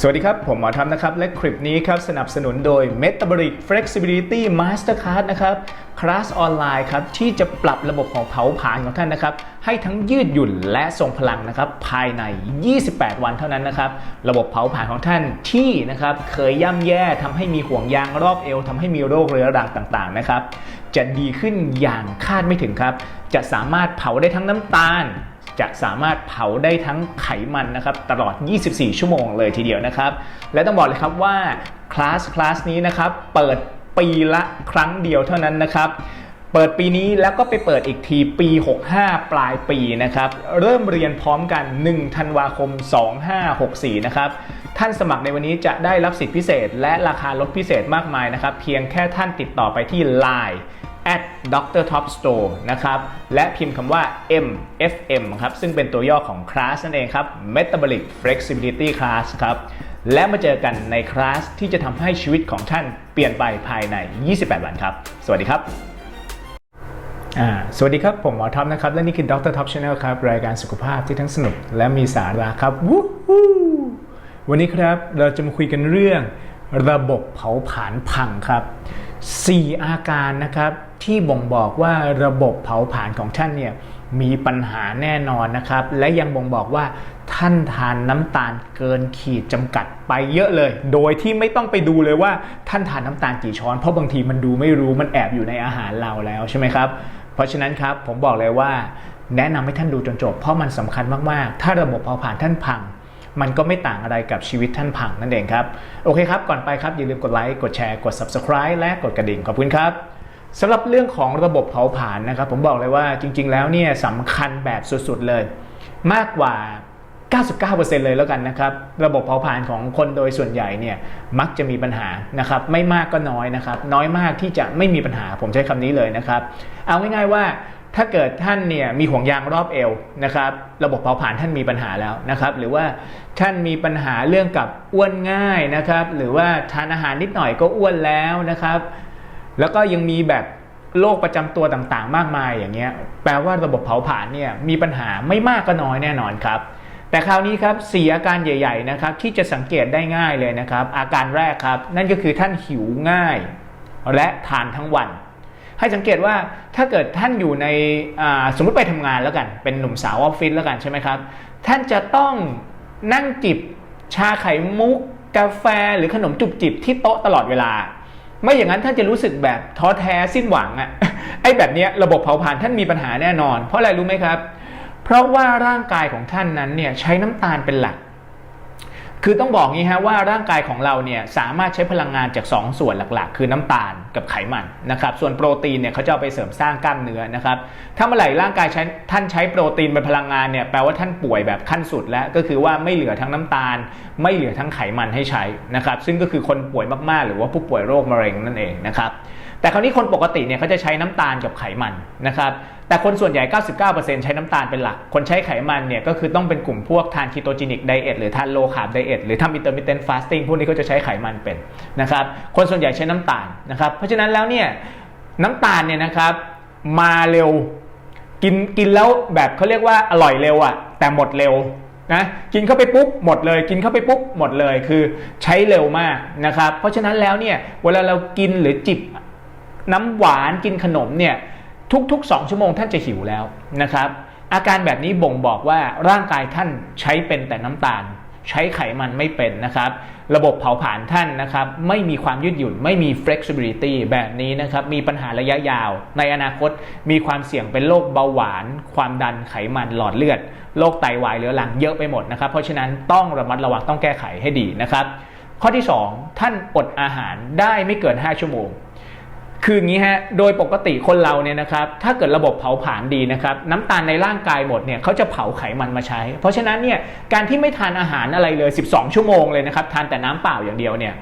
สวัสดีครับ ผมหมอทำนะครับ และคลิปนี้ครับ สนับสนุนโดย Metabolic Flexibility Mastercard นะครับ คลาสออนไลน์ครับ ที่จะปรับระบบของเผาผลาญของท่านนะครับ ให้ทั้งยืดหยุ่นและทรงพลังนะครับ ภายใน 28 วันเท่านั้นนะครับ ระบบเผาผลาญของท่านที่นะครับ เคยย่ำแย่ทำให้มีห่วงยางรอบเอวทำให้มีโรคเรื้อรังต่างๆนะครับ จะดีขึ้นอย่างคาดไม่ถึงครับ จะสามารถเผาได้ทั้งน้ำตาล จะสามารถเผาได้ทั้งไขมันนะครับตลอด 24 ชั่วโมงเลยทีเดียวนะครับ และต้องบอกเลยครับว่าคลาสคลาสนี้นะครับเปิดปีละครั้งเดียวเท่านั้นนะครับเปิดปีนี้แล้วก็ไปเปิดอีกทีปี 65 ปลายปีนะครับ เริ่มเรียนพร้อมกัน 1 ธันวาคม 2564 นะครับ ท่านสมัครในวันนี้จะได้รับสิทธิพิเศษ และราคาลดพิเศษมากมายนะครับ เพียงแค่ท่านติดต่อไปที่ Line at Dr. Top Store นะครับ และพิมพ์คำว่า MFM ครับ ซึ่งเป็นตัวย่อของคลาสนั่นเองครับ Metabolic Flexibility Class ครับ และมาเจอกันในคลาสที่จะทำให้ชีวิตของท่านเปลี่ยนไปภายใน 28 วันครับ สวัสดีครับ สวัสดีครับ ผมหมอท็อปนะครับ และนี่คือ Dr. Top Channel ครับ รายการสุขภาพที่ทั้งสนุกและมีสาระครับวู้ฮู้วันนี้ครับเราจะมาคุยกันเรื่องระบบเผาผลาญพังครับ 4 อาการนะครับที่บ่งบอกว่าระบบเผาผลาญของท่านเนี่ยมีปัญหาแน่นอนนะครับ และยังบ่งบอกว่าท่านทานน้ำตาลเกินขีดจำกัดไปเยอะเลย โดยที่ไม่ต้องไปดูเลยว่าท่านทานน้ำตาลกี่ช้อน เพราะบางทีมันดูไม่รู้มันแอบอยู่ในอาหารเราแล้วใช่ไหมครับ เพราะฉะนั้นครับผมบอกเลยว่า แนะนำให้ท่านดูจนจบ เพราะมันสำคัญมากๆ ถ้าระบบเผาผลาญท่านพัง มันก็ไม่ต่างอะไรกับชีวิตท่านพังนั่นเองครับ โอเคครับ ก่อนไปครับ อย่าลืมกดไลค์กดแชร์กด Subscribe และกดกระดิ่งขอบคุณครับสำหรับเรื่องของระบบเผาผลาญนะครับ ผมบอกเลยว่าจริง ๆ แล้วเนี่ยสำคัญแบบสุดๆเลย มากกว่า 99%เลยแล้วกันนะครับ ระบบเผาผลาญของคนโดยส่วนใหญ่เนี่ยมักจะมีปัญหานะครับ ไม่มากก็น้อยนะครับ น้อยมากที่จะไม่มีปัญหาผมใช้คำนี้เลยนะครับ เอาง่ายๆว่า ถ้าเกิดท่านเนี่ยมีห่วงยางรอบเอวนะครับระบบเผาผลาญท่านมีปัญหาแล้วนะครับ หรือว่าท่านมีปัญหาเรื่องกับอ้วนง่ายนะครับ หรือว่าทานอาหารนิดหน่อยก็อ้วนแล้วนะครับ แล้วก็ยังมีแบบโรคประจำตัวต่างๆ มากมายอย่างเงี้ยแปลว่าระบบเผาผลาญเนี่ยมีปัญหาไม่มากก็น้อยแน่นอนครับ แต่คราวนี้ครับสีอาการใหญ่ ๆนะครับ ที่จะสังเกตได้ง่ายเลยนะครับ อาการแรกครับ นั่นก็คือท่านหิวง่าย และทานทั้งวัน ให้สังเกตว่าถ้าเกิดท่านอยู่ในสมมติไปทำงานแล้วกัน เป็นหนุ่มสาวออฟฟิศแล้วกันใช่ไหมครับ ท่านจะต้องนั่งจิบชาไข่มุก กาแฟหรือขนมจุบจิบที่โต๊ะตลอดเวลา ไม่อย่างนั้นท่านจะรู้สึกแบบท้อแท้สิ้นหวังอะไอ้แบบเนี้ยระบบเผาผลาญท่านมีปัญหาแน่นอน เพราะอะไรรู้ไหมครับ เพราะว่าร่างกายของท่านนั้นเนี่ยใช้น้ำตาลเป็นหลัก คือต้องบอกงี้ฮะว่าร่างกายของเราเนี่ยสามารถใช้พลังงานจาก 2 ส่วนหลักๆ คือน้ำตาลกับไขมันนะครับส่วนโปรตีนเนี่ยเขาจะเอาไปเสริมสร้างกล้ามเนื้อนะครับถ้าเมื่อไหร่ร่างกายใช้ท่านใช้โปรตีนเป็นพลังงานเนี่ยแปลว่าท่านป่วยแบบขั้นสุดแล้วก็คือว่าไม่เหลือทั้งน้ำตาล ไม่เหลือทั้งไขมันให้ใช้นะครับซึ่งก็คือคนป่วยมากๆ หรือว่าผู้ป่วยโรคมะเร็งนั่นเองนะครับแต่คราวนี้คนปกติเนี่ยเขาจะใช้น้ำตาลกับไขมันนะครับ แต่คนส่วนใหญ่ 99%ใช้น้ำตาลเป็นหลัก คนใช้ไขมันเนี่ยก็คือต้องเป็นกลุ่มพวกทานคีโตจินิกไดเอทหรือทานโลคาร์บไดเอทหรือทำอินเตอร์มิเทนฟาสติ้งพวกนี้ก็จะใช้ไขมันเป็นนะครับ คนส่วนใหญ่ใช้น้ำตาลนะครับ เพราะฉะนั้นแล้วเนี่ยน้ำตาลเนี่ยนะครับมาเร็วกินกินแล้วแบบเขาเรียกว่าอร่อยเร็วอะแต่หมดเร็วนะกินเข้าไปปุ๊บหมดเลย กินเข้าไปปุ๊บหมดเลยคือใช้เร็วมากนะครับ เพราะฉะนั้นแล้วเนี่ยเวลาเรากินหรือจิบน้ำหวานกินขนมเนี่ย ทุกๆ 2 ชั่วโมงท่านจะหิวแล้วนะครับ อาการแบบนี้บ่งบอกว่าร่างกายท่านใช้เป็นแต่น้ำตาล ใช้ไขมันไม่เป็นนะครับ ระบบเผาผลาญท่านนะครับ ไม่มีความยืดหยุ่น ไม่มี flexibility แบบนี้นะครับ มีปัญหาระยะยาว ในอนาคตมีความเสี่ยงเป็นโรคเบาหวาน ความดันไขมันหลอดเลือดโรคไตวายเรื้อรังเยอะไปหมดนะครับ เพราะฉะนั้นต้องระมัดระวังต้องแก้ไขให้ดีนะครับ ข้อที่ 2 ท่านอดอาหารได้ไม่เกิน 5 ชั่วโมง คืออย่างนี้ฮะ โดยปกติคนเราเนี่ยนะครับ ถ้าเกิดระบบเผาผลาญดีนะครับ น้ำตาลในร่างกายหมดเนี่ยเขาจะเผาไขมันมาใช้ เพราะฉะนั้นเนี่ยการที่ไม่ทานอาหารอะไรเลย 12 ชั่วโมงเลยนะครับ ทานแต่น้ำเปล่าอย่างเดียวเนี่ย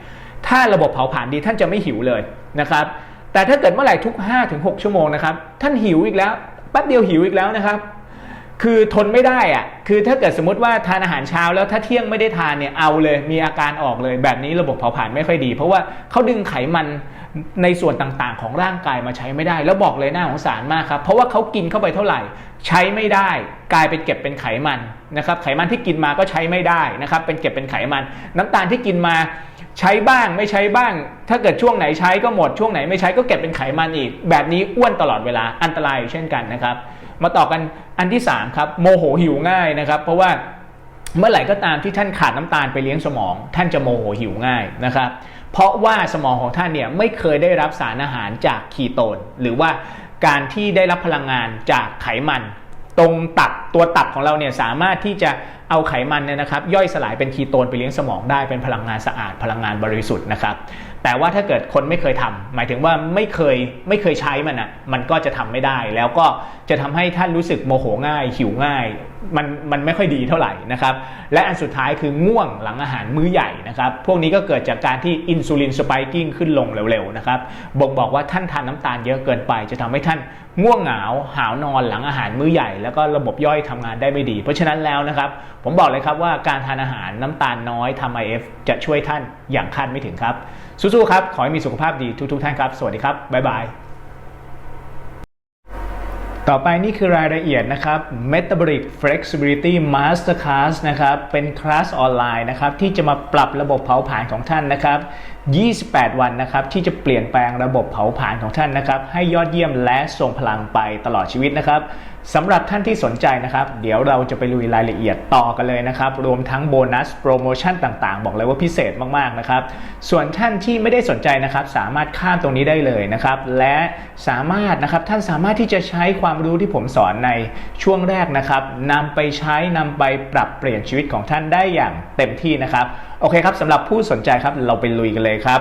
ถ้าระบบเผาผลาญดีท่านจะไม่หิวเลยนะครับ แต่ถ้าเกิดเมื่อไหร่ทุก 5-6 ชั่วโมงนะครับ ท่านหิวอีกแล้ว แป๊บเดียวหิวอีกแล้วนะครับ คือทนไม่ได้อะคือถ้าเกิดสมมติว่าทานอาหารเช้าแล้วถ้าเที่ยงไม่ได้ทานเนี่ยเอาเลยมีอาการออกเลย แบบนี้ระบบเผาผลาญไม่ค่อยดี เพราะว่าเขาดึงไขมันในส่วนต่างๆ ของร่างกายมาใช้ไม่ได้ แล้วบอกเลยหน่าสงสารมากครับ เพราะว่าเขากินเข้าไปเท่าไหร่ ใช้ไม่ได้ กลายเป็นเก็บเป็นไขมันนะครับไขมันที่กินมาก็ใช้ไม่ได้นะครับเป็นเก็บเป็นไขมัน น้ำตาลที่กินมาใช้บ้างไม่ใช้บ้าง ถ้าเกิดช่วงไหนใช้ก็หมดช่วงไหนไม่ใช้ก็เก็บเป็นไขมันอีก แบบนี้อ้วนตลอดเวลาอันตรายเช่นกันนะครับ มาต่อกันอันที่3ครับโมโหหิวง่ายนะครับ เพราะว่าเมื่อไหร่ก็ตามที่ท่านขาดน้ำตาลไปเลี้ยงสมอง ท่านจะโมโหหิวง่ายนะครับ เพราะว่าสมองของท่านเนี่ยไม่เคยได้รับสารอาหารจากคีโตน หรือว่าการที่ได้รับพลังงานจากไขมัน ตรงตับตัวตับของเราเนี่ยสามารถที่จะเอาไขมันเนี่ยนะครับ ย่อยสลายเป็นคีโตนไปเลี้ยงสมองได้เป็นพลังงานสะอาดพลังงานบริสุทธิ์นะครับ แต่ว่าถ้าเกิดคนไม่เคยทำหมายถึงว่าไม่เคยไม่เคยใช้มันอะมันก็จะทำไม่ได้ แล้วก็จะทำให้ท่านรู้สึกโมโหง่ายหิวง่าย มันมันไม่ค่อยดีเท่าไหร่นะครับ และอันสุดท้ายคือง่วงหลังอาหารมื้อใหญ่นะครับ พวกนี้ก็เกิดจากการที่อินซูลินสปายกิ้งขึ้นลงเร็วๆนะครับบ่งบอกว่าท่านทานน้ำตาลเยอะเกินไป จะทำให้ท่านง่วงเหงาหาวนอนหลังอาหารมื้อใหญ่ แล้วก็ระบบย่อยทำงานได้ไม่ดี เพราะฉะนั้นแล้วนะครับ ผมบอกเลยครับว่าการทานอาหารน้ำตาลน้อยทำ IF จะช่วยท่านอย่างคาดไม่ถึงครับ สู้ๆครับ ขอให้มีสุขภาพดีทุกๆท่านครับ สวัสดีครับบ๊ายบาย ต่อไปนี่คือรายละเอียดนะครับ Metabolic Flexibility Masterclass นะครับ เป็นคลาสออนไลน์นะครับ ที่จะมาปรับระบบเผาผลาญของท่านนะครับ 28 วันนะครับ ที่จะเปลี่ยนแปลงระบบเผาผลาญของท่านนะครับ ให้ยอดเยี่ยมและทรงพลังไปตลอดชีวิตนะครับ สำหรับท่านที่สนใจนะครับ เดี๋ยวเราจะไปลุยรายละเอียดต่อกันเลยนะครับ รวมทั้งโบนัสโปรโมชั่นต่างๆ บอกเลยว่าพิเศษมากๆนะครับ ส่วนท่านที่ไม่ได้สนใจนะครับ สามารถข้ามตรงนี้ได้เลยนะครับ และสามารถนะครับท่านสามารถที่จะใช้ความรู้ที่ผมสอนในช่วงแรกนะครับนำไปใช้นำไปปรับเปลี่ยนชีวิตของท่านได้อย่างเต็มที่นะครับ โอเคครับสำหรับผู้สนใจครับเราไปลุยกันเลยครับ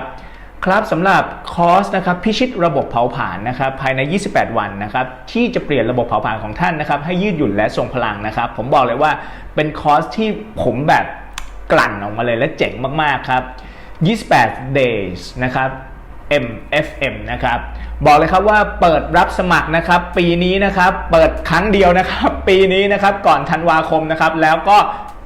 ครับสำหรับคอร์สนะครับพิชิตระบบเผาผลาญนะครับภายใน 28 วันนะครับที่จะเปลี่ยนระบบเผาผลาญของท่านนะครับให้ยืดหยุ่นและทรงพลังนะครับผมบอกเลยว่าเป็นคอร์สที่ผมแบบกลั่นออกมาเลยและเจ๋งมากๆครับ 28 days นะครับ MFM นะครับบอกเลยครับว่าเปิดรับสมัครนะครับปีนี้นะครับเปิดครั้งเดียวนะครับปีนี้นะครับก่อนธันวาคมนะครับแล้วก็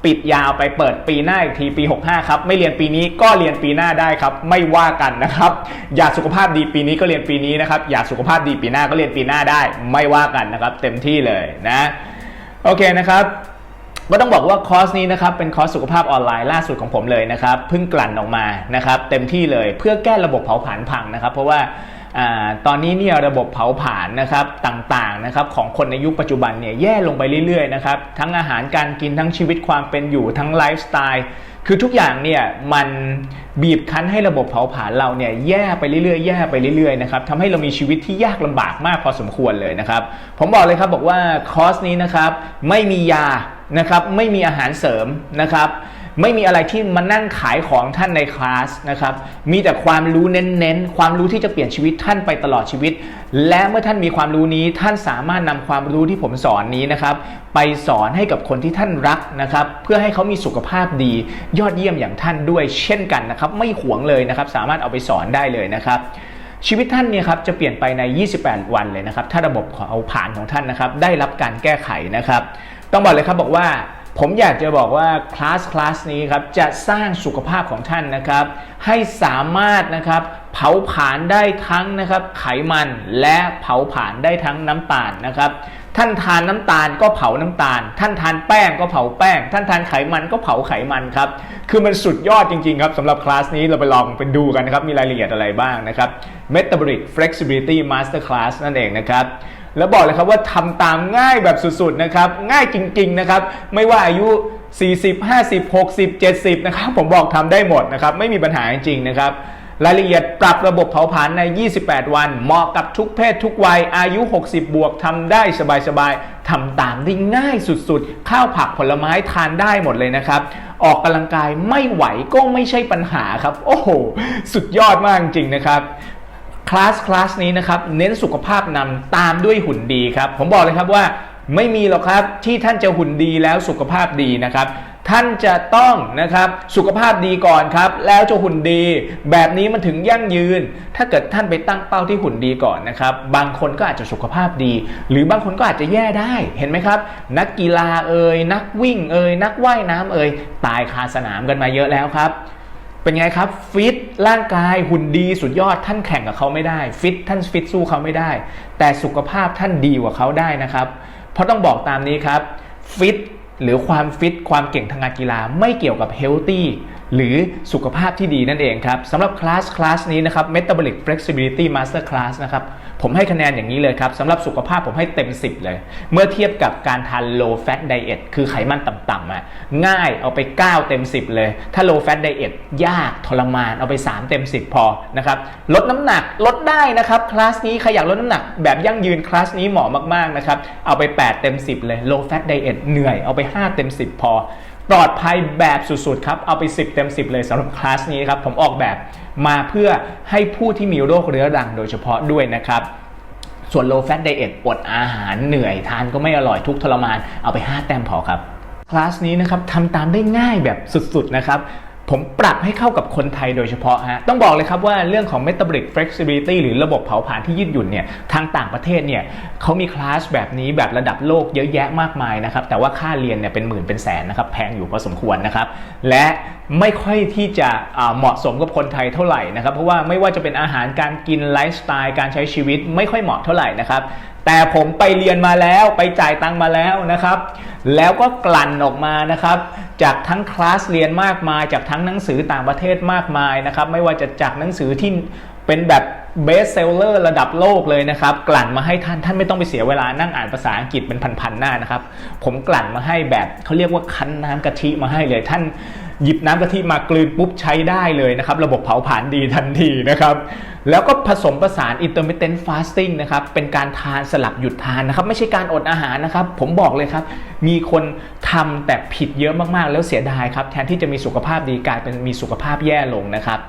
ปิดยาวไปเปิดปีหน้าอีกทีปี 65 ครับ ไม่เรียนปีนี้ก็เรียนปีหน้าได้ครับ ไม่ว่ากันนะครับ อยากสุขภาพดีปีนี้ก็เรียนปีนี้นะครับ อยากสุขภาพดีปีหน้าก็เรียนปีหน้าได้ ไม่ว่ากันนะครับ เต็มที่เลยนะ โอเคนะครับก็ต้องบอกว่าคอร์สนี้นะครับเป็นคอร์สสุขภาพออนไลน์ล่าสุดของผมเลยนะครับเพิ่งกลั่นออกมานะครับ เต็มที่เลยเพื่อแก้ระบบเผาผลาญพังนะครับ เพราะว่าอา ตอนนี้เนี่ยระบบเผาผลาญนะครับต่างๆนะครับของคนในยุคปัจจุบันเนี่ยแย่ลงไปเรื่อยๆนะครับทั้งอาหารการกินทั้งชีวิตความเป็นอยู่ทั้งไลฟ์สไตล์คือทุกอย่างเนี่ยมันบีบคั้นให้ระบบเผาผลาญเราเนี่ยแย่ไปเรื่อยๆแย่ไปเรื่อยๆนะครับทำให้เรามีชีวิตที่ยากลำบากมากพอสมควรเลยนะครับ ผมบอกเลยครับบอกว่าคอร์สนี้นะครับไม่มียานะครับไม่มีอาหารเสริมนะครับ ไม่มีอะไรที่มานั่งขายของท่านในคลาสนะครับมีแต่ความรู้เน้นๆความรู้ที่จะเปลี่ยนชีวิตท่านไปตลอดชีวิต และเมื่อท่านมีความรู้นี้ท่านสามารถนำความรู้ที่ผมสอนนี้นะครับไปสอนให้กับคนที่ท่านรักนะครับเพื่อให้เขามีสุขภาพดียอดเยี่ยมอย่างท่านด้วย เช่นกันนะครับไม่หวงเลยนะครับสามารถเอาไปสอนได้เลยนะครับชีวิตท่านเนี่ยครับจะเปลี่ยนไปใน 28 วันเลยนะครับ ถ้าระบบของเอาผ่านของท่านนะครับ ได้รับการแก้ไขนะครับ ต้องบอกเลยครับบอกว่า ผมอยากจะบอกว่าคลาสคลาสนี้ครับจะสร้างสุขภาพของท่านนะครับ ให้สามารถนะครับเผาผลาญได้ทั้งนะครับไขมันและเผาผลาญได้ทั้งน้ำตาลนะครับท่านทานน้ำตาลก็เผาน้ำตาล ท่านทานแป้งก็เผาแป้ง ท่านทานไขมันก็เผาไขมันครับ คือมันสุดยอดจริง ๆ ครับสำหรับคลาสนี้เราไปลองไปดูกันนะครับ มีรายละเอียดอะไรบ้างนะครับ Metabolic Flexibility Master Class นั่นเองนะครับ แล้วบอกเลยครับว่าทำตามง่ายแบบสุดๆนะครับ ง่ายจริงๆนะครับ ไม่ว่าอายุ 40 50 60 70 นะครับ ผมบอกทำได้หมดนะครับ ไม่มีปัญหาจริงๆนะครับรายละเอียดปรับระบบเผาผลาญใน 28 วัน เหมาะกับทุกเพศทุกวัย อายุ 60 บวกทำได้สบายๆ ทำตามได้ง่ายสุดๆ ข้าวผักผลไม้ทานได้หมดเลยนะครับ ออกกำลังกายไม่ไหวก็ไม่ใช่ปัญหาครับ โอ้โห สุดยอดมากจริงๆนะครับ คลาสคลาสนี้นะครับเน้นสุขภาพนำตามด้วยหุ่นดีครับ ผมบอกเลยครับว่าไม่มีหรอกครับที่ท่านจะหุ่นดีแล้วสุขภาพดีนะครับ ท่านจะต้องนะครับสุขภาพดีก่อนครับ แล้วจะหุ่นดี แบบนี้มันถึงยั่งยืน ถ้าเกิดท่านไปตั้งเป้าที่หุ่นดีก่อนนะครับ บางคนก็อาจจะสุขภาพดี หรือบางคนก็อาจจะแย่ได้เห็นไหมครับ นักกีฬาเอ่ยนักวิ่งเอ่ยนักว่ายน้ำเอ่ยตายคาสนามกันมาเยอะแล้วครับ เป็นไงครับฟิตร่างกายหุ่นดีสุดยอดท่านแข่งกับเขาไม่ได้ฟิตท่านฟิตสู้เขาไม่ได้ แต่สุขภาพท่านดีกว่าเขาได้นะครับ เพราะต้องบอกตามนี้ครับฟิตหรือความฟิตความเก่งทางการกีฬาไม่เกี่ยวกับเฮลตี้หรือสุขภาพที่ดีนั่นเองครับสำหรับคลาสคลาสนี้นะครับ Metabolic Flexibility Master Class นะครับ ผมให้คะแนนอย่างนี้เลยครับสำหรับสุขภาพผมให้เต็ม 10 เลย เมื่อเทียบกับการทาน low fat diet คือไขมันต่ำๆอะง่ายเอาไป 9 เต็ม 10 เลย ถ้า low fat diet ยากทรมานเอาไป 3 เต็ม 10 พอนะครับลดน้ำหนักลดได้นะครับคลาสนี้ใครอยากลดน้ำหนักแบบยั่งยืนคลาสนี้เหมาะมากๆนะครับเอาไป 8 เต็ม 10 เลย low fat diet เหนื่อยเอาไป 5 เต็ม 10 พอ ปลอดภัยแบบสุดๆครับ เอาไป 10 เต็ม 10 เลยสำหรับคลาสนี้ครับ ผมออกแบบมาเพื่อให้ผู้ที่มีโรคเรื้อรังโดยเฉพาะด้วยนะครับส่วน low fat diet อดอาหารเหนื่อยทานก็ไม่อร่อยทุกทรมาน เอาไป 5 แต้มพอครับ คลาสนี้นะครับทำตามได้ง่ายแบบสุดๆนะครับ ผมปรับให้เข้ากับคนไทยโดยเฉพาะฮะ ต้องบอกเลยครับว่าเรื่องของ metabolic flexibility หรือระบบเผาผลาญที่ยืดหยุ่นเนี่ย ทางต่างประเทศเนี่ยเขามีคลาสแบบนี้แบบระดับโลกเยอะแยะมากมายนะครับ แต่ว่าค่าเรียนเนี่ยเป็นหมื่นเป็นแสนนะครับ แพงอยู่พอสมควรนะครับ และ ไม่ค่อยที่จะเหมาะสมกับคนไทยเท่าไหร่นะครับ เพราะว่าไม่ว่าจะเป็นอาหารการกินไลฟ์สไตล์การใช้ชีวิตไม่ค่อยเหมาะเท่าไหร่นะครับแต่ผมไปเรียนมาแล้วไปจ่ายตังมาแล้วนะครับ แล้วก็กลั่นออกมานะครับ จากทั้งคลาสเรียนมากมาย จากทั้งหนังสือต่างประเทศมากมายนะครับ ไม่ว่าจะจากหนังสือที่เป็นแบบเบสเซลเลอร์ระดับโลกเลยนะครับ กลั่นมาให้ท่านท่านไม่ต้องไปเสียเวลานั่งอ่านภาษาอังกฤษเป็นพันๆหน้านะครับ ผมกลั่นมาให้แบบเขาเรียกว่าคั้นน้ำกะทิมาให้เลยท่าน หยิบน้ำกะทิมากลืนปุ๊บใช้ได้เลยนะครับ ระบบเผาผลาญดีทันทีนะครับ แล้วก็ผสมผสาน intermittent fasting นะครับ เป็นการทานสลับหยุดทานนะครับ ไม่ใช่การอดอาหารนะครับ ผมบอกเลยครับ มีคนทำแต่ผิดเยอะมากๆ แล้วเสียดายครับ แทนที่จะมีสุขภาพดีกลายเป็นมีสุขภาพแย่ลงนะครับ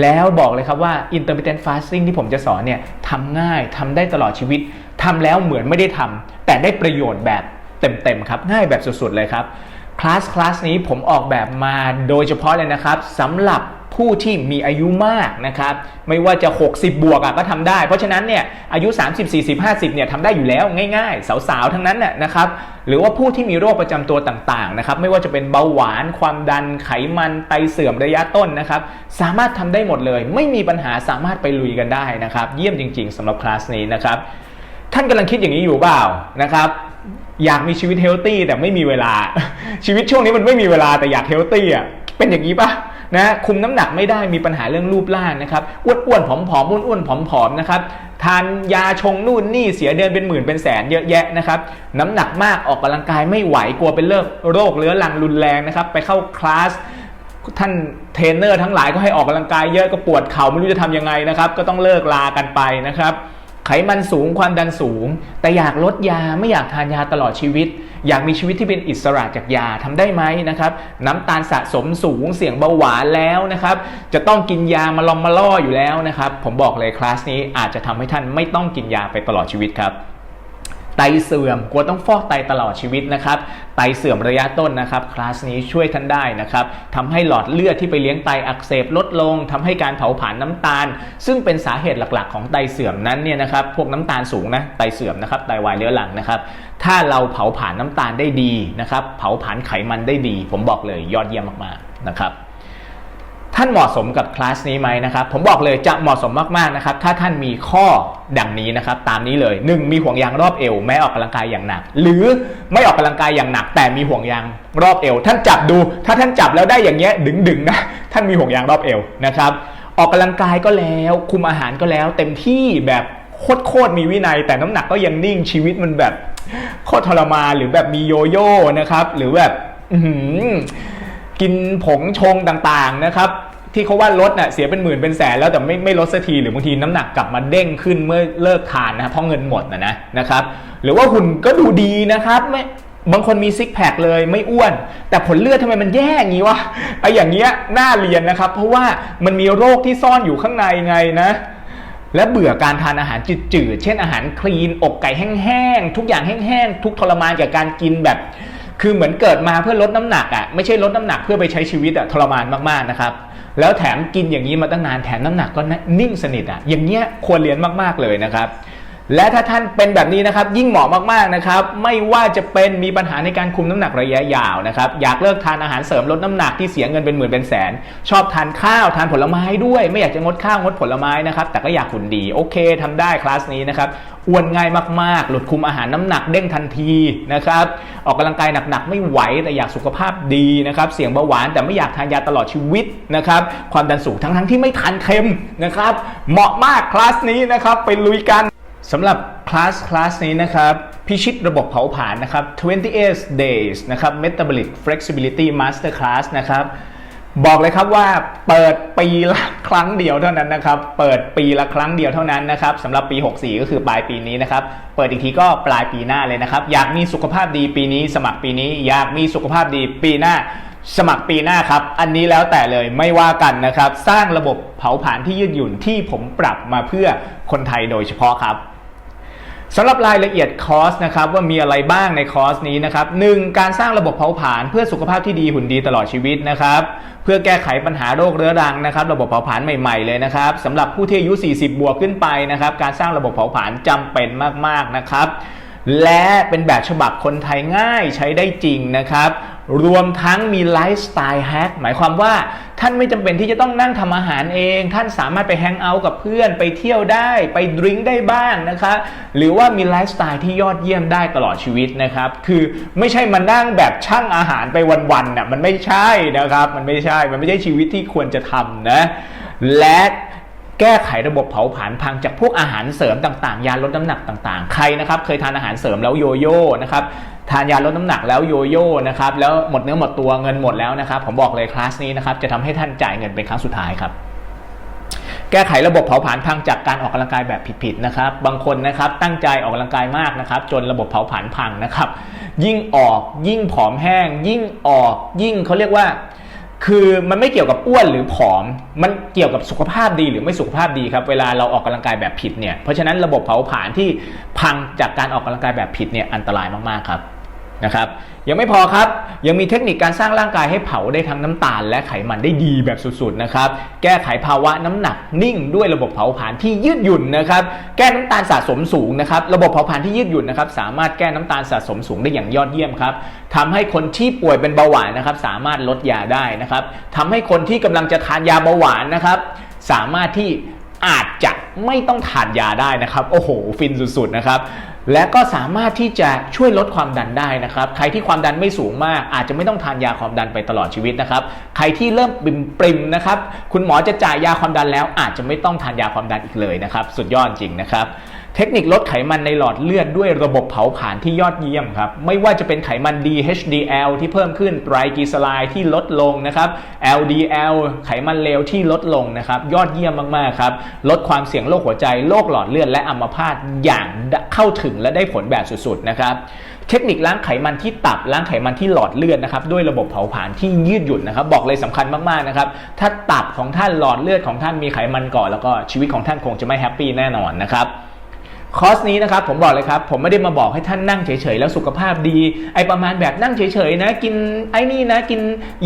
แล้วบอกเลยครับว่า intermittent fasting ที่ผมจะสอนเนี่ยทำง่ายทำได้ตลอดชีวิตทำแล้วเหมือนไม่ได้ทำแต่ได้ประโยชน์แบบเต็มๆครับ ง่ายแบบสุดๆเลยครับ คลาสคลาสนี้ผมออกแบบมาโดยเฉพาะเลยนะครับสำหรับผู้ที่มีอายุมากนะครับ ไม่ว่าจะ 60 บวกอะก็ทำได้ เพราะฉะนั้นเนี่ยอายุ 30 40 50เนี่ยทำได้อยู่แล้วง่ายๆ สาวๆ ทั้งนั้นน่ะนะครับ หรือว่าผู้ที่มีโรคประจำตัวต่างๆนะครับ ไม่ว่าจะเป็นเบาหวาน ความดันไขมันไตเสื่อมระยะต้นนะครับ สามารถทำได้หมดเลย ไม่มีปัญหาสามารถไปลุยกันได้นะครับ เยี่ยมจริง ๆสำหรับคลาสนี้นะครับ ท่านกำลังคิดอย่างนี้อยู่เปล่านะครับ อยากมีชีวิตเฮลตี้แต่ไม่มีเวลา ชีวิตช่วงนี้มันไม่มีเวลาแต่อยากเฮลตี้อะเป็นอย่างนี้ปะนะคุมน้ำหนักไม่ได้มีปัญหาเรื่องรูปร่างนะครับอ้วนๆผอมๆอ้วนๆผอมๆนะครับทานยาชงนู่นนี่เสียเดือนเป็นหมื่นเป็นแสนเยอะแยะนะครับน้ำหนักมากออกกำลังกายไม่ไหวกลัวเป็นเลิกโรคเรื้อรังรุนแรงนะครับไปเข้าคลาสท่านเทรนเนอร์ทั้งหลายก็ให้ออกกำลังกายเยอะก็ปวดเข่าไม่รู้จะทำยังไงนะครับ ก็ต้องเลิกลากันไปนะครับ มันสูงความดันสูง แต่อยากลดยาไม่อยากทานยาตลอดชีวิต อยากมีชีวิตที่เป็นอิสระจากยาทำได้ไหมนะครับน้ำตาลสะสมสูงเสี่ยงเบาหวานแล้วนะครับจะต้องกินยามาลองมาล่ออยู่แล้วนะครับผมบอกเลยคลาสนี้อาจจะทำให้ท่านไม่ต้องกินยาไปตลอดชีวิตครับ ไตเสื่อมกลัวต้องฟอกไตตลอดชีวิตนะครับไตเสื่อมระยะต้นนะครับคลาสนี้ช่วยท่านได้นะครับทำให้หลอดเลือดที่ไปเลี้ยงไตอักเสบลดลงทำให้การเผาผลาญน้ำตาล ซึ่งเป็นสาเหตุหลักๆ ของไตเสื่อมนั้นเนี่ยนะครับพวกน้ำตาลสูงนะไตเสื่อมนะครับไตวายเรื้อรังนะครับถ้าเราเผาผลาญน้ำตาลได้ดีนะครับเผาผลาญไขมันได้ดี ผมบอกเลยยอดเยี่ยมมากๆนะครับ ท่านเหมาะสมกับคลาสนี้ไหมนะครับ ผมบอกเลยจะเหมาะสมมากๆนะครับ ถ้าท่านมีข้อดังนี้นะครับ ตามนี้เลย 1. มีห่วงยางรอบเอวแม้ออกกำลังกายอย่างหนัก หรือไม่ออกกำลังกายอย่างหนัก แต่มีห่วงยางรอบเอว ท่านจับดู ถ้าท่านจับแล้วได้อย่างเงี้ยดึงๆนะ ท่านมีห่วงยางรอบเอวนะครับ ออกกำลังกายก็แล้ว คุมอาหารก็แล้ว เต็มที่แบบโคตรมีวินัย แต่น้ำหนักก็ยังนิ่งชีวิตมันแบบโคตรทรมานหรือแบบมีโยโย่นะครับ หรือแบบ อื กินผงชงต่างๆนะครับที่เขาว่าลดน่ะเสียเป็นหมื่นเป็นแสนแล้วแต่ไม่ไม่ลดสักทีหรือบางทีน้ำหนักกลับมาเด้งขึ้นเมื่อเลิกทานนะครับเพราะเงินหมดนะนะนะครับหรือว่าหุ่นก็ดูดีนะครับไม่บางคนมีซิกแพคเลยไม่อ้วน แต่ผลเลือดทำไมมันแย่อย่างนี้วะไออย่างเงี้ยน่าเรียนนะครับ เพราะว่ามันมีโรคที่ซ่อนอยู่ข้างในไงนะและเบื่อการทานอาหารจืดๆ เช่นอาหารคลีน อกไก่แห้งๆ ทุกอย่างแห้งๆ ทุกทรมานกับการกินแบบ คือเหมือนเกิดมาเพื่อลดน้ำหนักอะไม่ใช่ลดน้ำหนักเพื่อไปใช้ชีวิตอะทรมานมากๆนะครับ แล้วแถมกินอย่างนี้มาตั้งนานแถมน้ำหนักก็นิ่งสนิทอะอย่างเงี้ยควรเรียนมากๆเลยนะครับ และถ้าท่านเป็นแบบนี้นะครับยิ่งเหมาะมากๆนะครับไม่ว่าจะเป็นมีปัญหาในการคุมน้ำหนักระยะยาวนะครับอยากเลิกทานอาหารเสริมลดน้ำหนักที่เสียเงินเป็นหมื่นเป็นแสน ชอบทานข้าวทานผลไม้ด้วย ไม่อยากจะงดข้าวงดผลไม้นะครับแต่ก็อยากหุ่นดีโอเคทำได้คลาสนี้นะครับอ้วนง่ายมากๆ หลุดคุมอาหารน้ำหนักเด้งทันทีนะครับออกกำลังกายหนักๆ ไม่ไหวแต่อยากสุขภาพดีนะครับเสี่ยงเบาหวานแต่ไม่อยากทานยาตลอดชีวิตนะครับความดันสูงทั้งๆที่ไม่ทานเค็มนะครับเหมาะมากคลาสนี้นะครับไปลุยกัน สำหรับคลาสคลาสนี้นะครับพิชิตระบบเผาผลาญนะครับ28 days นะครับ metabolic flexibility master class นะครับบอกเลยครับว่าเปิดปีละครั้งเดียวเท่านั้นนะครับ เปิดปีละครั้งเดียวเท่านั้นนะครับสำหรับปี 64 ก็คือปลายปีนี้นะครับ เปิดอีกทีก็ปลายปีหน้าเลยนะครับ อยากมีสุขภาพดีปีนี้ สมัครปีนี้ อยากมีสุขภาพดีปีหน้า สมัครปีหน้าครับ อันนี้แล้วแต่เลยไม่ว่ากันนะครับ สร้างระบบเผาผลาญที่ยืดหยุ่นที่ผมปรับมาเพื่อคนไทยโดยเฉพาะครับ สำหรับรายละเอียดคอร์สนะครับว่ามีอะไรบ้างในคอร์สนี้นะครับหนึ่งการสร้างระบบเผาผลาญเพื่อสุขภาพที่ดีหุ่นดีตลอดชีวิตนะครับเพื่อแก้ไขปัญหาโรคเรื้อรังนะครับระบบเผาผลาญใหม่ๆเลยนะครับสำหรับผู้ที่อายุ 40 บวกขึ้นไปนะครับการสร้างระบบเผาผลาญจำเป็นมากๆนะครับ และเป็นแบบฉบับคนไทยง่ายใช้ได้จริงนะครับ รวมทั้งมีไลฟ์สไตล์แฮกหมายความว่าท่านไม่จำเป็นที่จะต้องนั่งทำอาหารเอง ท่านสามารถไปแฮงเอาท์กับเพื่อนไปเที่ยวได้ ไปดริงได้บ้างนะครับหรือว่ามีไลฟ์สไตล์ที่ยอดเยี่ยมได้ตลอดชีวิตนะครับ คือไม่ใช่มานั่งแบบช่างอาหารไปวันๆน่ะมันไม่ใช่นะครับ มันไม่ใช่มันไม่ใช่ชีวิตที่ควรจะทำนะและ แก้ไขระบบเผาผลาญพังจากพวกอาหารเสริมต่างๆ ยาลดน้ำหนักต่างๆ ใครนะครับเคยทานอาหารเสริมแล้วโยโย่นะครับทานยาลดน้ำหนักแล้วโยโย่นะครับแล้วหมดเนื้อหมดตัวเงินหมดแล้วนะครับผมบอกเลยคลาสนี้นะครับจะทำให้ท่านจ่ายเงินเป็นครั้งสุดท้ายครับแก้ไขระบบเผาผลาญพังจากการออกกำลังกายแบบผิดๆนะครับ บางคนนะครับตั้งใจออกกำลังกายมากนะครับ จนระบบเผาผลาญพังนะครับ ยิ่งออกยิ่งผอมแห้ง ยิ่งออกยิ่งเขาเรียกว่า คือมันไม่เกี่ยวกับอ้วนหรือผอม มันเกี่ยวกับสุขภาพดีหรือไม่สุขภาพดีครับ เวลาเราออกกำลังกายแบบผิดเนี่ย เพราะฉะนั้นระบบเผาผลาญที่พังจากการออกกำลังกายแบบผิดเนี่ยอันตรายมากๆครับ นะครับยังไม่พอครับ ยังมีเทคนิคการสร้างร่างกายให้เผาได้ทั้งน้ำตาล และไขมันได้ดีแบบสุดๆนะครับแก้ไขภาวะน้ำหนักนิ่งด้วยระบบเผาผลาญที่ยืดหยุ่นนะครับแก้น้ำตาลสะสมสูงนะครับระบบเผาผลาญที่ยืดหยุ่นนะครับสามารถแก้น้ำตาลสะสมสูงได้อย่างยอดเยี่ยมครับทำให้คนที่ป่วยเป็นเบาหวานนะครับสามารถลดยาได้นะครับทำให้คนที่กำลังจะทานยาเบาหวานนะครับสามารถที่อาจจะไม่ต้องทานยาได้นะครับ โอ้โห ฟินสุดๆนะครับ และก็สามารถที่จะช่วยลดความดันได้นะครับ ใครที่ความดันไม่สูงมาก อาจจะไม่ต้องทานยาความดันไปตลอดชีวิตนะครับ ใครที่เริ่มปริมปริมนะครับ คุณหมอจะจ่ายยาความดันแล้วอาจจะไม่ต้องทานยาความดันอีกเลยนะครับ สุดยอดจริงนะครับ เทคนิคลดไขมันในหลอดเลือดด้วยระบบเผาผลาญที่ยอดเยี่ยมครับ ไม่ว่าจะเป็นไขมัน DHDL ที่เพิ่มขึ้นไตรกลีเซอไรด์ที่ลดลงนะครับ LDL ไขมันเลวที่ลดลงนะครับ ยอดเยี่ยมมากๆครับ ลดความเสี่ยงโรคหัวใจโรคหลอดเลือดและอัมพาตอย่างเข้าถึงและได้ผลแบบสุดๆนะครับเทคนิคล้างไขมันที่ตับล้างไขมันที่หลอดเลือดนะครับด้วยระบบเผาผลาญที่ยืดหยุ่นนะครับ บอกเลยสำคัญมากๆนะครับถ้าตับของท่านหลอดเลือดของท่านมีไขมันก่อนแล้วก็ชีวิตของท่านคงจะไม่แฮปปี้แน่นอนนะครับ คอร์สนี้นะครับผมบอกเลยครับ ผมไม่ได้มาบอกให้ท่านนั่งเฉยๆ แล้วสุขภาพดี ไอประมาณแบบนั่งเฉยๆนะ กินไอ้นี่นะ กิน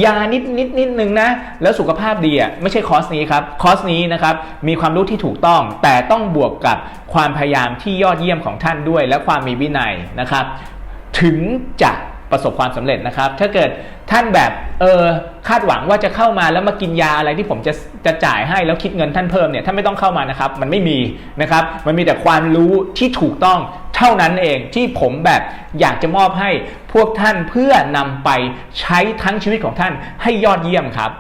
ยานิดนิดนิดนึงนะ แล้วสุขภาพดีอะไม่ใช่คอร์สนี้ครับคอร์สนี้นะครับมีความรู้ที่ถูกต้อง แต่ต้องบวกกับความพยายามที่ยอดเยี่ยมของท่านด้วย และความมีวินัยนะครับ ถึงจะ ประสบความสำเร็จนะครับ ถ้าเกิดท่านแบบเออคาดหวังว่าจะเข้ามาแล้วมากินยาอะไรที่ผมจะจะจ่ายให้แล้วคิดเงินท่านเพิ่มเนี่ยท่านไม่ต้องเข้ามานะครับ มันไม่มีนะครับ มันมีแต่ความรู้ที่ถูกต้องเท่านั้นเองที่ผมแบบอยากจะมอบให้พวกท่านเพื่อนำไปใช้ทั้งชีวิตของท่านให้ยอดเยี่ยมครับ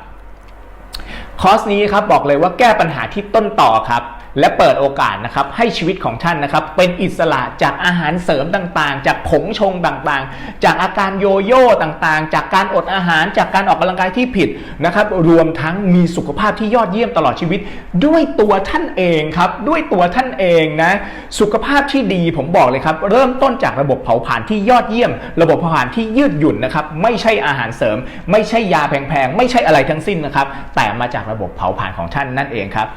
คอร์สนี้ครับบอกเลยว่าแก้ปัญหาที่ต้นต่อครับ และเปิดโอกาสนะครับให้ชีวิตของท่านนะครับเป็นอิสระจากอาหารเสริมต่างๆ จากผงชงต่างๆ จากอาการโยโย่ต่างๆ จากการอดอาหารจากการออกกำลังกายที่ผิดนะครับรวมทั้งมีสุขภาพที่ยอดเยี่ยมตลอดชีวิต ด้วยตัวท่านเองครับด้วยตัวท่านเองนะสุขภาพที่ดีผมบอกเลยครับเริ่มต้นจากระบบเผาผลาญที่ยอดเยี่ยม ระบบเผาผลาญที่ยืดหยุ่นนะครับไม่ใช่อาหารเสริม ไม่ใช่ยาแพงๆไม่ใช่อะไรทั้งสิ้นนะครับแต่มาจากระบบเผาผลาญของท่านนั่นเองครับ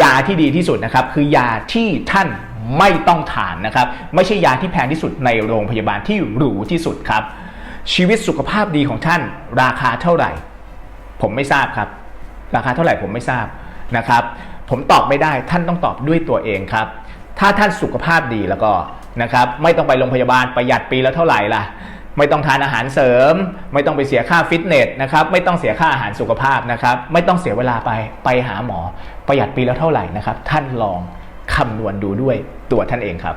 ยาที่ดีที่สุดนะครับคือยาที่ท่านไม่ต้องทานนะครับ ไม่ใช่ยาที่แพงที่สุดในโรงพยาบาลที่หรูที่สุดครับ ชีวิตสุขภาพดีของท่านราคาเท่าไหร่ ผมไม่ทราบครับ ราคาเท่าไหร่ผมไม่ทราบนะครับ ผมตอบไม่ได้ท่านต้องตอบด้วยตัวเองครับ ถ้าท่านสุขภาพดีแล้วก็นะครับ ไม่ต้องไปโรงพยาบาลประหยัดปีละเท่าไหร่ล่ะ ไม่ต้องทานอาหารเสริม ไม่ต้องไปเสียค่าฟิตเนสนะครับไม่ต้องเสียค่าอาหารสุขภาพนะครับไม่ต้องเสียเวลาไปไปหาหมอ ประหยัดปีละเท่าไหร่นะครับ ท่านลองคำนวณดูด้วยตัวท่านเองครับ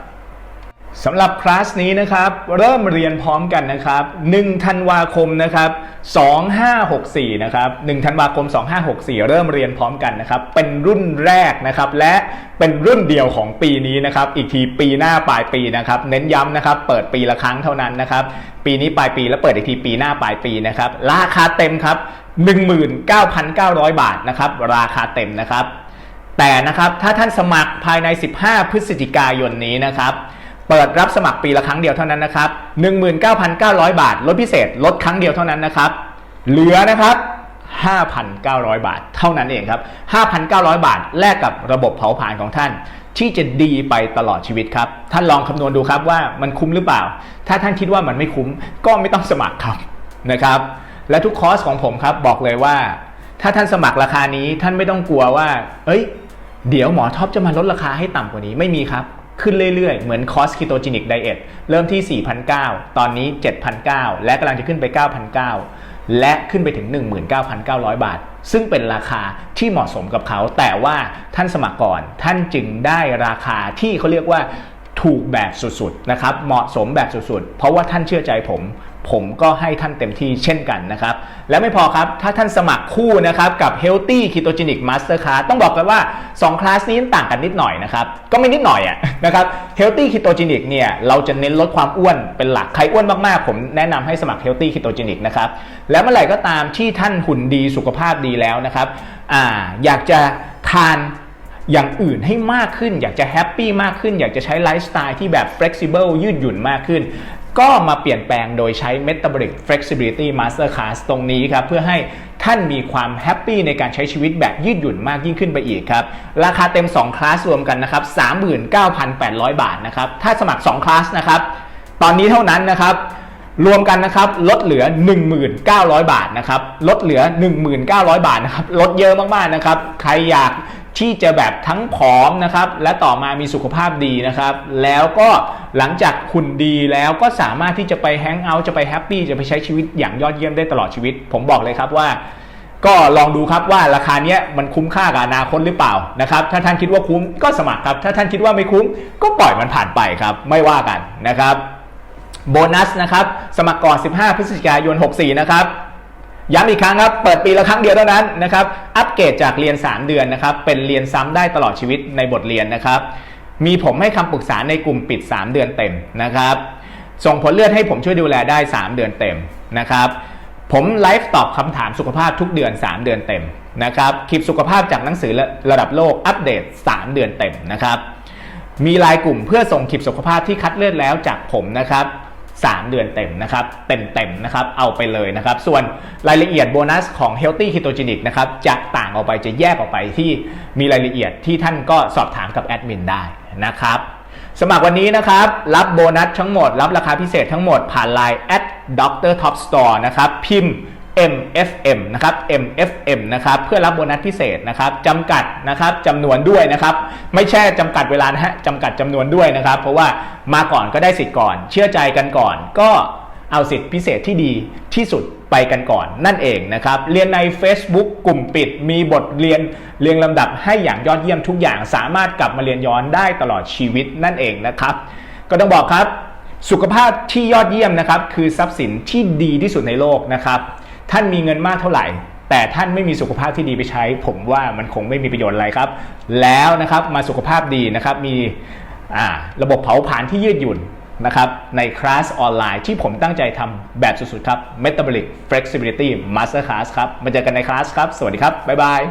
สำหรับคลาสนี้นะครับ เริ่มเรียนพร้อมกันนะครับ1ธันวาคมนะครับ2564นะครับ1ธันวาคม 2564 เริ่มเรียนพร้อมกันนะครับ เป็นรุ่นแรกนะครับ และเป็นรุ่นเดียวของปีนี้นะครับ อีกทีปีหน้าปลายปีนะครับ เน้นย้ำนะครับ เปิดปีละครั้งเท่านั้นนะครับ ปีนี้ปลายปีแล้วเปิดอีกทีปีหน้าปลายปีนะครับ ราคาเต็มครับ 19,900 บาทนะครับ ราคาเต็มนะครับ แต่นะครับถ้าท่านสมัครภายใน 15 พฤศจิกายนนี้นะครับ เปิดรับสมัครปีละครั้งเดียวเท่านั้นนะครับ 19,900 บาท ลดพิเศษ ลดครั้งเดียวเท่านั้นนะครับ เหลือนะครับ 5,900 บาท เท่านั้นเองครับ 5,900 บาท แลกกับระบบเผาผลาญของท่าน ที่จะดีไปตลอดชีวิตครับ ท่านลองคำนวณดูครับว่ามันคุ้มหรือเปล่า ถ้าท่านคิดว่ามันไม่คุ้ม ก็ไม่ต้องสมัครครับนะครับ และทุกคอร์สของผมครับบอกเลยว่า ถ้าท่านสมัครราคานี้ท่านไม่ต้องกลัวว่า เอ้ย เดี๋ยวหมอท็อปจะมาลดราคาให้ต่ำกว่านี้ไม่มีครับ ขึ้นเรื่อยๆ เหมือนคอสคีโตจินิกไดเอทเริ่มที่4,900ตอนนี้7,900และกำลังจะขึ้นไป9,900และขึ้นไปถึง 19,900 บาท ซึ่งเป็นราคาที่เหมาะสมกับเขา แต่ว่าท่านสมัครก่อน ท่านจึงได้ราคาที่เขาเรียกว่าถูกแบบสุดๆนะครับ เหมาะสมแบบสุดๆ เพราะว่าท่านเชื่อใจผม ผมก็ให้ท่านเต็มที่เช่นกันนะครับ และไม่พอครับถ้าท่านสมัครคู่นะครับกับ Healthy Ketogenic Masterclass ต้องบอกกันว่า 2 คลาสนี้ต่างกันนิดหน่อยนะครับก็ไม่นิดหน่อยอะนะครับ Healthy Ketogenic เนี่ยเราจะเน้นลดความอ้วนเป็นหลักใครอ้วนมากๆ ผมแนะนำให้สมัคร Healthy Ketogenic นะครับแล้วเมื่อไหร่ก็ตามที่ท่านหุ่นดีสุขภาพดีแล้วนะครับอ่าอยากจะทานอย่างอื่นให้มากขึ้น อยากจะแฮปปี้มากขึ้น อยากจะใช้ไลฟ์สไตล์ที่แบบ flexible ยืดหยุ่นมากขึ้น ก็มาเปลี่ยนแปลงโดยใช้ Metabolic Flexibility Masterclass ตรงนี้ครับ เพื่อให้ท่านมีความแฮปปี้ในการใช้ชีวิตแบบยืดหยุ่นมากยิ่งขึ้นไปอีกครับ ราคาเต็ม 2 คลาสรวมกันนะครับ 39,800 บาทนะครับ ถ้าสมัคร 2 คลาสนะครับ ตอนนี้เท่านั้นนะครับรวมกันนะครับลดเหลือ 1,900 บาทนะครับลดเหลือ 1,900 บาทนะครับลดเยอะมากๆนะครับใครอยาก ที่จะแบบทั้งผอมนะครับและต่อมามีสุขภาพดีนะครับ แล้วก็หลังจากคุณดีแล้วก็สามารถที่จะไปแฮงเอาท์จะไปแฮปปี้จะไปใช้ชีวิตอย่างยอดเยี่ยมได้ตลอดชีวิต ผมบอกเลยครับว่าก็ลองดูครับว่าราคาเนี้ยมันคุ้มค่ากับอนาคตหรือเปล่านะครับ ถ้าท่านคิดว่าคุ้มก็สมัครครับ ถ้าท่านคิดว่าไม่คุ้มก็ปล่อยมันผ่านไปครับ ไม่ว่ากันนะครับ โบนัสนะครับ สมัครก่อน 15 พฤศจิกายน 64 นะครับ ย้ำอีกครั้งครับ เปิดปีละครั้งเดียวเท่านั้นนะครับ อัปเกรดจากเรียน 3 เดือนนะครับ เป็นเรียนซ้ำได้ตลอดชีวิตในบทเรียนนะครับ มีผมให้คำปรึกษาในกลุ่มปิด 3 เดือนเต็มนะครับ ส่งผลเลือดให้ผมช่วยดูแลได้ 3 เดือนเต็มนะครับ ผมไลฟ์ตอบคำถามสุขภาพทุกเดือน 3 เดือนเต็มนะครับ คลิปสุขภาพจากหนังสือระดับโลกอัปเดต 3 เดือนเต็มนะครับ มีรายกลุ่มเพื่อส่งคลิปสุขภาพที่คัดเลือกแล้วจากผมนะครับ 3 เดือนเต็มนะครับเต็มเต็มๆนะครับเอาไปเลยนะครับส่วนรายละเอียดโบนัสของ Healthy Ketogenic นะครับจะต่างออกไปจะแยกออกไปที่มีรายละเอียดที่ท่านก็สอบถามกับแอดมินได้นะครับสมัครวันนี้นะครับ รับโบนัสทั้งหมด รับราคาพิเศษทั้งหมดผ่านไลน์ at Dr. Top Store นะครับพิมพ์ MFM นะครับ MFM นะครับเพื่อรับโบนัสพิเศษนะครับจำกัดนะครับจำนวนด้วยนะครับไม่ใช่จำกัดเวลานะฮะจำกัดจำนวนด้วยนะครับ เพราะว่ามาก่อนก็ได้สิทธิ์ก่อน เชื่อใจกันก่อน ก็เอาสิทธิพิเศษที่ดีที่สุดไปกันก่อนนั่นเองนะครับ เรียนใน Facebook กลุ่มปิดมีบทเรียนเรียงลำดับให้อย่างยอดเยี่ยมทุกอย่าง สามารถกลับมาเรียนย้อนได้ตลอดชีวิตนั่นเองนะครับ ก็ต้องบอกครับ สุขภาพที่ยอดเยี่ยมนะครับ คือทรัพย์สินที่ดีที่สุดในโลกนะครับ ท่านมีเงินมากเท่าไหร่ แต่ท่านไม่มีสุขภาพที่ดีไปใช้ ผมว่ามันคงไม่มีประโยชน์อะไรครับ แล้วนะครับมาสุขภาพดีนะครับมีระบบเผาผลาญที่ยืดหยุ่นนะครับในคลาสออนไลน์ที่ผมตั้งใจทำแบบสุดๆครับ Metabolic Flexibility Masterclass ครับมาเจอกันในคลาสครับ สวัสดีครับ บ๊ายบาย